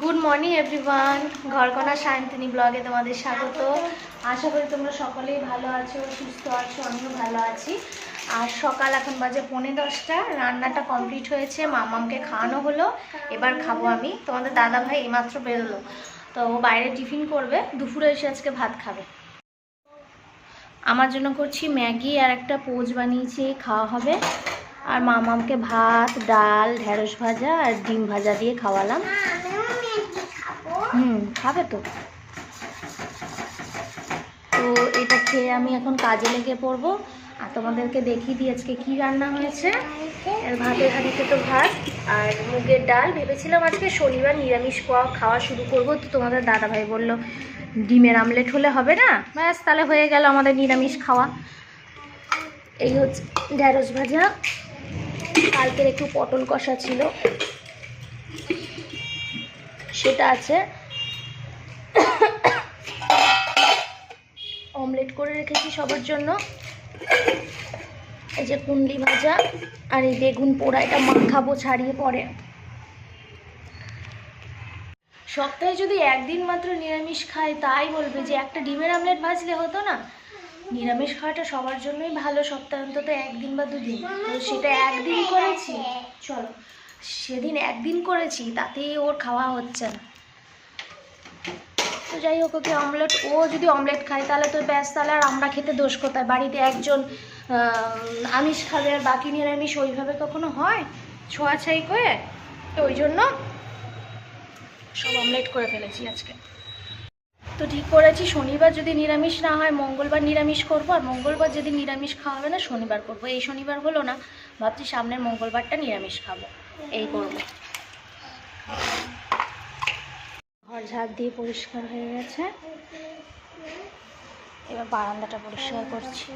Good morning everyone ঘরকোনা সায়ন্তিনী ব্লগে তোমাদের স্বাগত। আশা করি তোমরা সকলেই ভালো আছো, সুস্থ আছো, আমিও ভালো আছি। আর সকাল এখন বাজে পৌনে দশটা, রান্নাটা কমপ্লিট হয়েছে, মামামকে খাওয়ানো হলো, এবার খাব আমি। তোমাদের দাদা ভাই এইমাত্র বেরোলো, তো ও বাইরে টিফিন করবে, দুপুরে এসে আজকে ভাত খাবে। আমার জন্য করছি ম্যাগি আর একটা পোজ বানিয়েছি, খাওয়া হবে। আর মামামকে ভাত, ডাল, ঢেঁড়স ভাজা আর ডিম ভাজা দিয়ে খাওয়ালাম। হুম। খাবে তো? তো এটা খেয়ে আমি এখন কাজে লেগে পড়ব। আর তোমাদেরকে দেখিয়ে দিই আজকে কি রান্না হয়েছে। ভাতের হাঁড়িতে তো ভাত, আর মুগের ডাল। ভেবেছিলাম আজকে শনিবার নিরামিষ খাওয়া খাওয়া শুরু করব। তো তোমাদের দাদাভাই বলল, ডিমের আমলেট হলে হবে না? ব্যাস, তাহলে হয়ে গেল আমাদের নিরামিষ খাওয়া। এই হচ্ছে ঢ্যাঁড়স ভাজা। কালকের একটু পটল কষা ছিল। সেটা আছে। অমলেট করে রেখেছি সবার জন্য। এই যে কুন্ডলি ভাজা আর এই বেগুন পোড়া, এটা মাখাবো ছাড়িয়ে পরে। সপ্তাহে যদি একদিন মাত্র নিরামিষ খায় তাই বলবে যে একটা ডিমের আমলেট ভাজলে হতো না। নিরামিষ খাওয়াটা সবার জন্যই ভালো সপ্তাহে অন্তত একদিন বা দুদিন। তো সেটা একদিন করেছি। চলো সেদিন একদিন করেছি, তাতেই ওর খাওয়া হচ্ছে না। তো যাই হোক, ওকে অমলেট ও যদি অমলেট খায়, তাহলে তো ব্যাস, তাহলে আর আমরা খেতে দোষ কোথায়? বাড়িতে একজন আমিষ খাবে আর বাকি নিরামিষ ওইভাবে কখনো হয়? ছোঁয়াছাই করে? তো ওই জন্য সব অমলেট করে ফেলেছি আজকে। তো ঠিক করেছি, শনিবার যদি নিরামিষ না হয়, মঙ্গলবার নিরামিষ করব আর মঙ্গলবার যদি নিরামিষ খাওয়া হবে না, শনিবার করব। এই শনিবার হলো না, ভাবছি সামনের মঙ্গলবারটা নিরামিষ খাব। এই করব। ঘর ঝাঁক দিয়ে পরিষ্কার হয়ে গেছে। এবার বারান্দাটা পরিষ্কার করছি।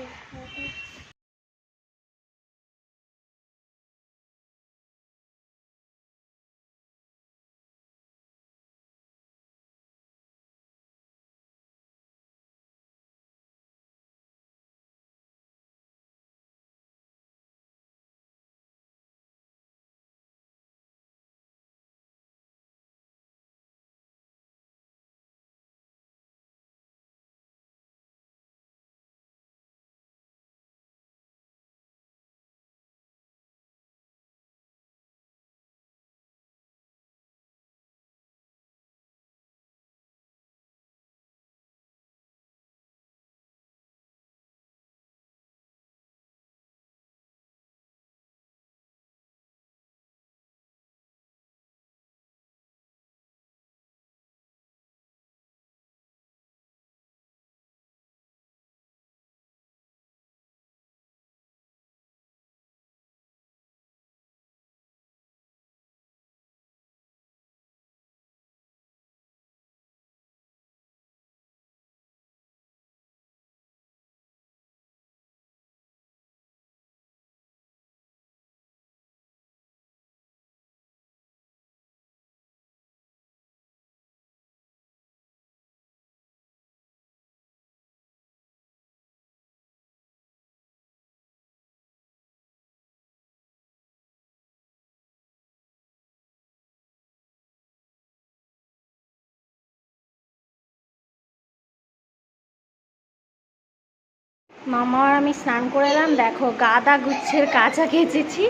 মামা আর আমি স্নান করে এলাম। দেখো, গাদা গুচ্ছের কাঁচা কেচেছি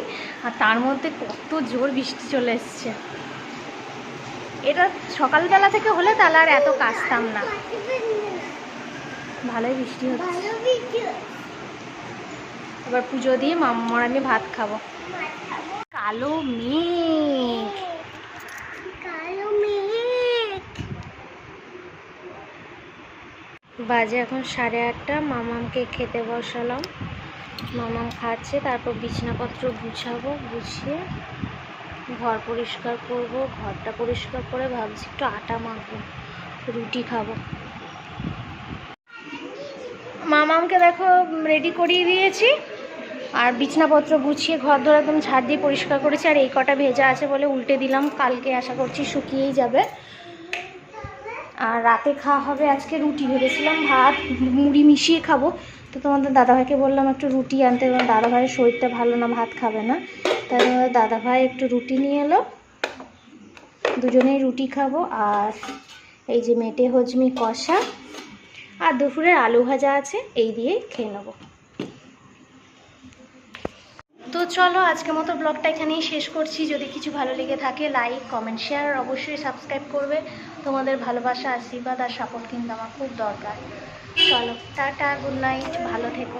আর তার মধ্যে কত জোর বৃষ্টি চলে এসছে। এটা সকালবেলা থেকে হলে তাহলে আর এত কাচতাম না। ভালোই বৃষ্টি হচ্ছে। এবার পুজো দিয়ে মাম্মার আমি ভাত খাব। কালো মেঘ কালো মেঘ বাজে এখন সাড়ে আটটা। মামামকে খেতে বসালাম। মামাম খাচ্ছে, তারপর বিছনাপত্র গুছাবো, গুছিয়ে ঘর পরিষ্কার করব। ঘরটা পরিষ্কার করে ভাবছি একটু আটা মাখবো, রুটি খাব। মামামকে দেখো রেডি করিয়ে দিয়েছি। আর বিছনাপত্র গুছিয়ে ঘর ধরে একদম ঝাড় দিয়ে পরিষ্কার করেছি। আর এই কটা ভেজা আছে বলে উল্টে দিলাম। কালকে আশা করছি শুকিয়েই যাবে। আর রাতে খাওয়া হবে আজকে রুটি। ভেবেছিলাম ভাত, মুড়ি মিশিয়ে খাব। তো তোমাদের দাদাভাইকে বললাম একটু রুটি আনতে, এবং দাদাভাইয়ের শরীরটা ভালো না, ভাত খাবে না। তাই তোমাদের দাদাভাই একটু রুটি নিয়ে এলো। দুজনেই রুটি খাব। আর এই যে মেটে হজমি কষা। আর দুপুরের আলু ভাজা আছে, এই দিয়ে খেয়ে নেব। তো চলো আজকের মতো ব্লগটা এখানেই শেষ করছি। যদি কিছু ভালো লেগে থাকে লাইক কমেন্ট শেয়ার অবশ্যই সাবস্ক্রাইব করবে। তোমাদের ভালোবাসা, আশীর্বাদ আর সাপোর্ট কিন্তু আমার খুব দরকার। চলো, টাটা গুড নাইট ভালো থেকো।